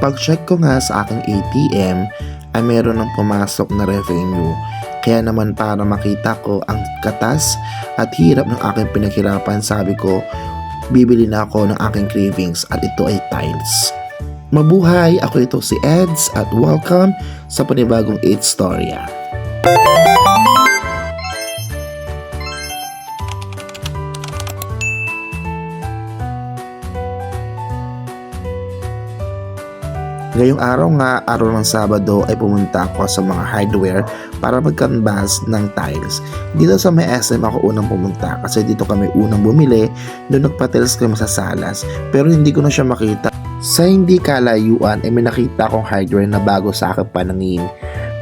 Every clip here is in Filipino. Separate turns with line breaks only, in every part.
Pag-check ko nga sa aking ATM ay meron ng pumasok na revenue. Kaya naman para makita ko ang katas at hirap ng aking pinaghirapan sabi ko bibili na ako ng aking cravings at ito ay tiles. Mabuhay! Ako ito si Eds at welcome sa panibagong 8 Storya. Ngayong araw nga, araw ng Sabado ay pumunta ako sa mga hardware para mag-canvas ng tiles. Dito sa may SM ako unang pumunta kasi dito kami unang bumili doon nagpa-tiles kami sa salas pero hindi ko na siya makita. Sa hindi kalayuan ay may nakita akong hardware na bago sa aking panangin.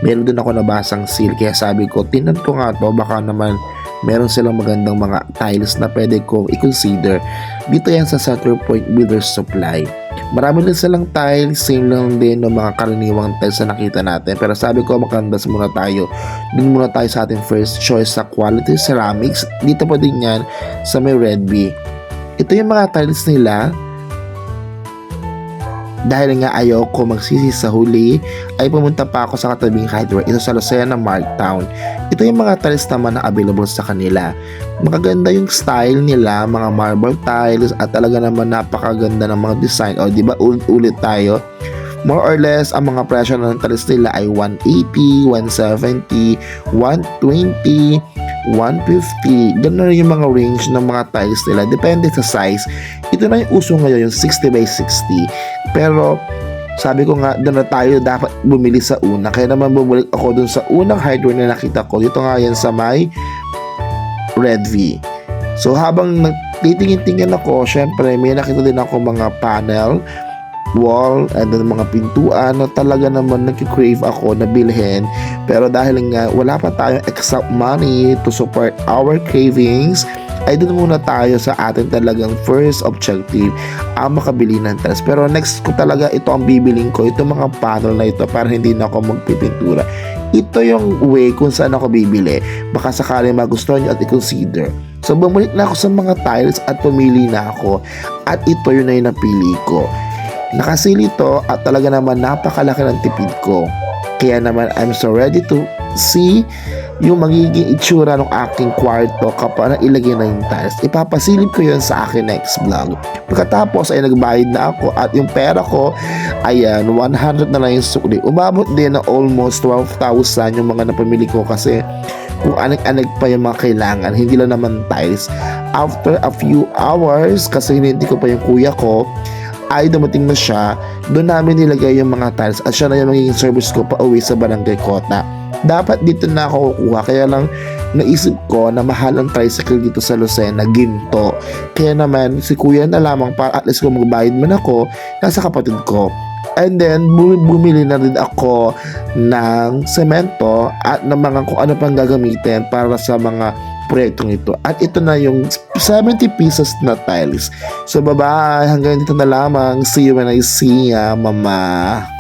Meron din ako nabasang seal kaya sabi ko tinan ko nga to baka naman meron silang magandang mga tiles na pwede kong i-consider. Dito yan sa Centerpoint Builders Supply. Marami din silang tiles, same lang din ng mga karaniwang tiles na nakita natin. Pero sabi ko, makandas muna tayo. Dun muna tayo sa ating first choice sa quality ceramics. Dito pa din yan sa may Red Bee. Ito yung mga tiles nila. Dahil nga ayaw ko magsisi sa huli, ay pumunta pa ako sa katabing hardware. Ito sa Lucena Marktown. Ito yung mga tiles naman na available sa kanila. Magaganda yung style nila, mga marble tiles at talaga naman napakaganda ng mga design. O di ba ulit-ulit tayo? More or less, ang mga presyo ng tiles nila ay 180, 170, 120, 150. Ganun yung mga range ng mga tiles nila. Depende sa size. Ito na yung uso ngayon, yung 60 by 60. Pero, sabi ko nga, doon na tayo dapat bumili sa una. Kaya naman bumalik ako doon sa unang hardware na nakita ko. Dito nga yan sa may Red V. So habang nagtitingin-tingin ako, syempre may nakita din ako mga panel, wall, and then mga pintuan na talaga naman nag-crave ako na bilhin. Pero dahil nga wala pa tayong exact money to support our cravings, ay doon muna tayo sa ating talagang first objective ang makabili ng tiles. Pero next ko talaga ito ang bibiling ko, itong mga panel na ito para hindi na ako magpipintura. Ito yung way kung saan ako bibili. Baka sakali magustuhan nyo at i-consider. So bumalik na ako sa mga tiles at pumili na ako. At ito yun na yung napili ko. Nakasili to at talaga naman napakalaki ng tipid ko. Kaya naman I'm so ready to see yung magiging itsura ng aking kwarto kapag ilagay na yung tiles. Ipapasilip ko yun sa akin next vlog. Pagkatapos ay nagbayad na ako at yung pera ko, ayan, 100 na lang yung sukli. Umabot din na almost 12,000 yung mga napamili ko kasi kung anig-anig pa yung mga kailangan, hindi lang naman tiles. After a few hours, kasi hindi ko pa yung kuya ko, ay dumating na siya, doon namin nilagay yung mga tiles at siya na yung magiging service ko pa uwi sa barangay Kota. Dapat dito na ako kukuha, kaya lang naisip ko na mahal ang tricycle dito sa Lucena, ginto. Kaya naman, si kuya na lamang para at least kung magbayad man ako, nasa kapatid ko. And then, bum- bumili na rin ako ng semento at ng mga kung ano pang gagamitin para sa mga proyektong ito. At ito na yung 70 pieces na tiles. So, bye-bye. Hanggang dito na lamang. See you when I see ya, mama.